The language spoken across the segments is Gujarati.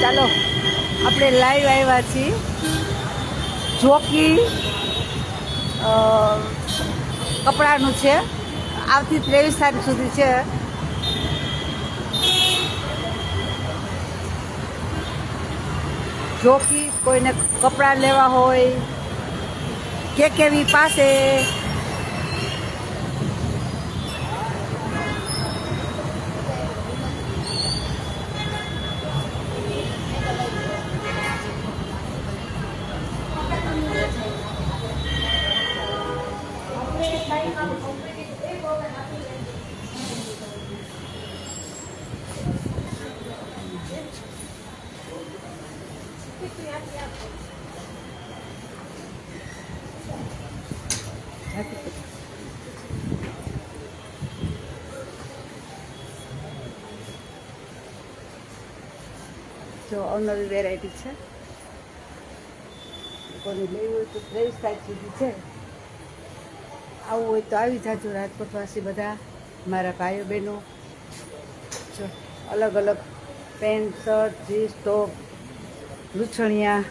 ચાલો, આપણે લાઈવ આવ્યા છીએ. જોકી કપડાનું છે. આવતી ત્રેવીસ તારીખ સુધી છે. જોકી કોઈને કપડાં લેવા હોય, કે કેવી પાસે જો અવનવી વેરાયટી છે. કોઈ લેવું હોય તો ત્રેવીસ તારીખ સુધી છે. આવવું હોય તો આવી જાજો રાજકોટવાસી બધા, મારા ભાઈઓ બહેનો. અલગ અલગ પેન્ટ, શર્ટ, જીન્સ, ટોપ, લૂછણિયા,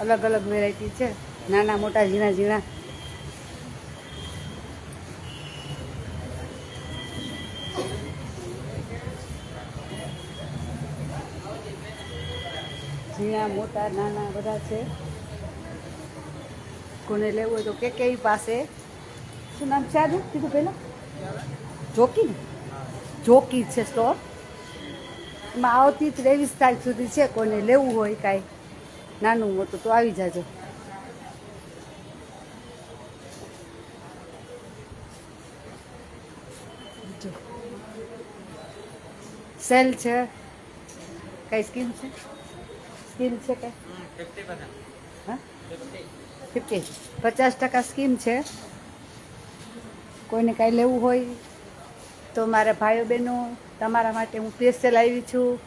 અલગ અલગ વેરાયટી છે. નાના મોટા, ઝીણા ઝીણા. ઝીણા, મોટા, નાના બધા છે. કોને લેવું હોય તો કે કેવી પાસે શું નામ છે આજે કીધું પહેલાં જોકી જોકી છે સ્ટોર એમાં આવતી ત્રેવીસ તારીખ સુધી છે કોને લેવું હોય કાંઈ નાનું મોટું તો આવી જાજો સેલ છે કઈ સ્કીમ છે સ્કીમ છે કઈ ફિફ્ટી. પચાસ ટકા સ્કીમ છે. કોઈને કાંઈ લેવું હોય તો મારા ભાઈઓ બહેનો, તમારા માટે હું સ્પેશિયલ આવી છું.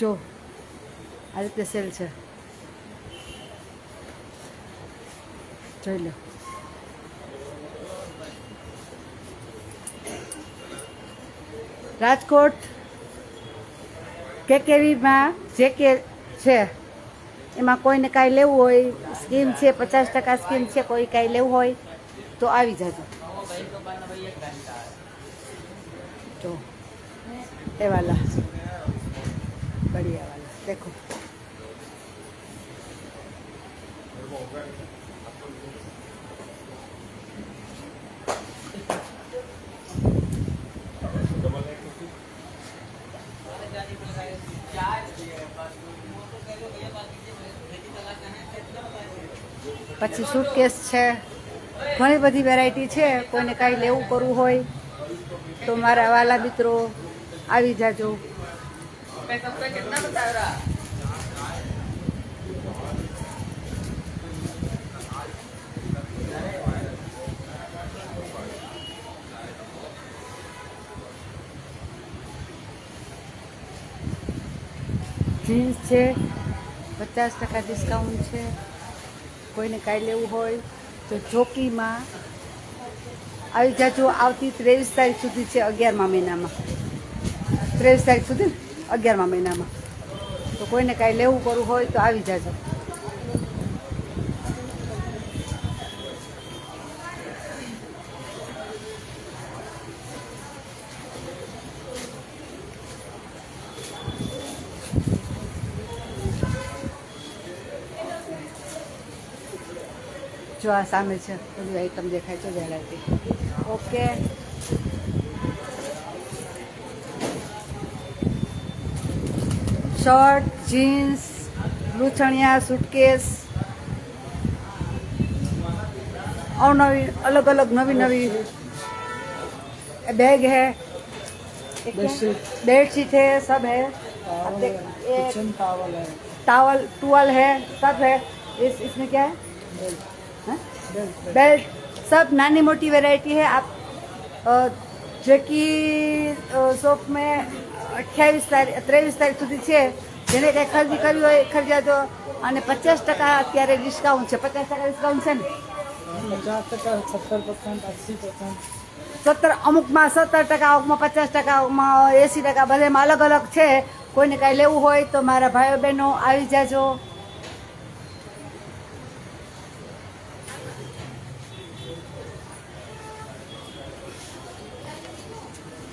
જો, આ રીતે સેલ છે. જોઈ લો. રાજકોટ કેકેવીમાં જે કે છે, એમાં કોઈને કાંઈ લેવું હોય, સ્કીમ છે, પચાસ ટકા સ્કીમ છે, કોઈ કાંઈ લેવું હોય, તો આવી જજો. જો એ વાલા બઢિયા વાલા. દેખો. પછી સુટકેસ છે. ઘણી બધી વેરાયટી છે. કોઈને કાંઈ લેવું કરવું હોય તો મારા વાલા મિત્રો આવી જાજો. જીન્સ છે, પચાસ ટકા ડિસ્કાઉન્ટ છે. કોઈને કાંઈ લેવું હોય તો ચોકીમાં આવી જાજો, આવતી ત્રેવીસ તારીખ સુધી છે અગિયારમા મહિનામાં. ત્રેવીસ તારીખ સુધી? અગિયારમા મહિનામાં. તો કોઈને કાંઈ લેવું કરવું હોય તો આવી જાજો. જો આ સામે છે બધી આઈટમ દેખાય છે variety okay shirt jeans લૂછણિયા suitcase અવનવી અલગ અલગ નવી નવી बैग है बेडशीट। बेडशीट है सब है अब देख, ये किचन टावल है टावल टूवल है सब है इस इसमें क्या है बेल्ट हाँ? बेल्ट बेल्ट सब नानी मोटी वेराइटी है आप अ, જે કી શોપ મેં અઠ્યાવીસ તારીખ ત્રેવીસ તારીખ સુધી છે જેને કંઈ ખરીદી કરવી હોય ખરીદા તો અને પચાસ ટકા અત્યારે ડિસ્કાઉન્ટ છે પચાસ ટકા ડિસ્કાઉન્ટ છે ને પચાસ ટકા સત્તર પર્સન્ટ અસી પર્સન્ટ સત્તર અમુકમાં સત્તર ટકા અમુકમાં પચાસ ટકા અમુકમાં એંસી ટકા બધામાં અલગ અલગ છે કોઈને કાંઈ લેવું હોય તો મારા ભાઈઓ બહેનો આવી જાજો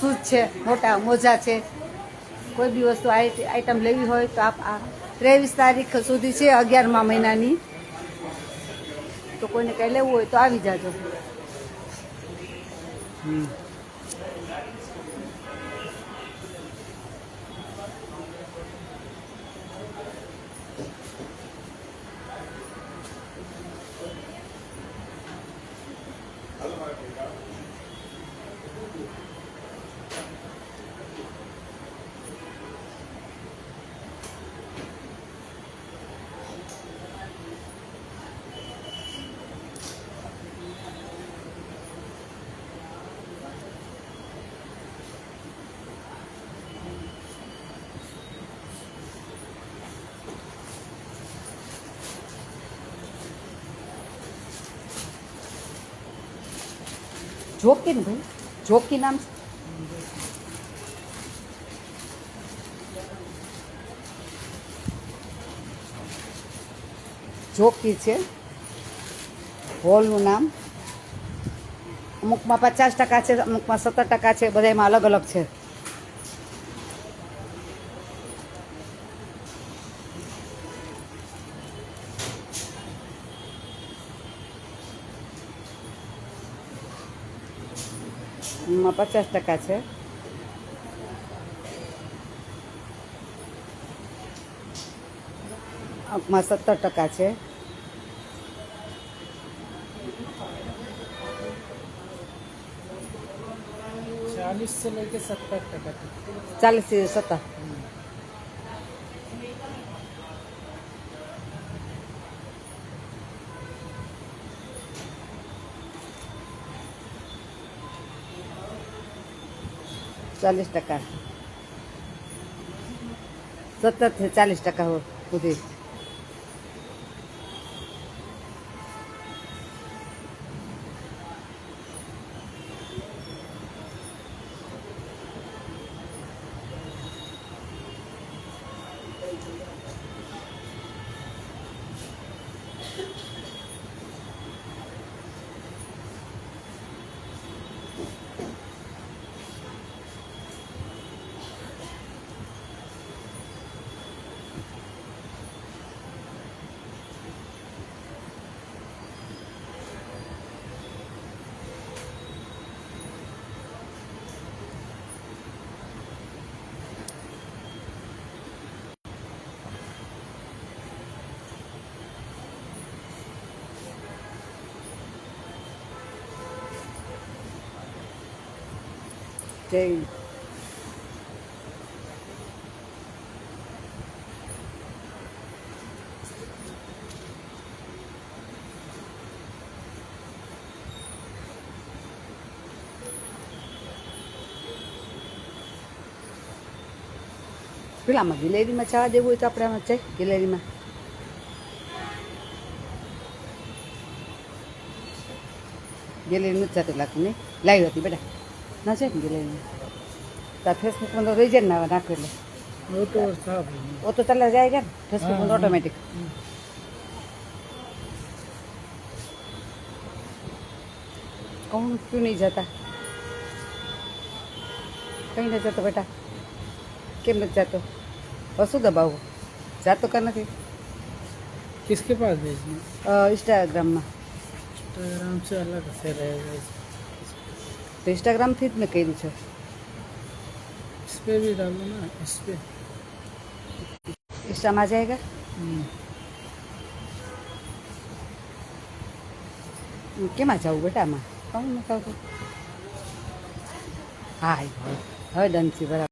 શૂઝ છે, મોટા મોજા છે. કોઈ બી વસ્તુ આઈ- આઈટમ લેવી હોય તો આપ આ ત્રેવીસ તારીખ સુધી છે, અગિયારમા મહિનાની. તો કોઈને કંઈ લેવું હોય તો આવી જાજો. જોકી ને ભાઈ? જોકી નામ જોકી છે. હોલનું નામ. અમુકમાં પચાસ ટકા છે, અમુકમાં સત્તર ટકા છે, બધામાં અલગ અલગ છે. માં પચાસ ટકા છે. માં સત્તર ટકા છે. ચાલીસથી સત્તર. चालीस टका सत्तर ते चालीस टका हो पुदीना ચાલીસ ટકા સુધી જય પેલામાં ગેલેરીમાં જવા દેવું હોય તો આપણે આમાં જઈ ગેલેરીમાં ગેલેરી નથી જતું લાગતું નહીં લાવી હતી બેટા ના છે ને ગેલેરીમાં તાર ફેસબુકમાં તો રહી જાય ને નાખે એટલે वो तो था भाई वो तो चला जाएगा ना फेसबुक में हाँ, हाँ। ऑटोमेटिक कौन क्यों नहीं जाता કઈ નથી જતો બેટા કેમ નથી જાતો શું દબાવવું જાતો કા નથી किसके पास भेजना અ, ઇન્સ્ટાગ્રામમાં इंस्टाग्राम से अलग से रहेगा તો ઇન્સ્ટાગ્રામથી જ મેં કર્યું છે. ઇન્સ્ટામાં पे भी डालो કેમાં જવું બેટા આમાં? કહું ને કહું હા હવે ડન છે બરાબર.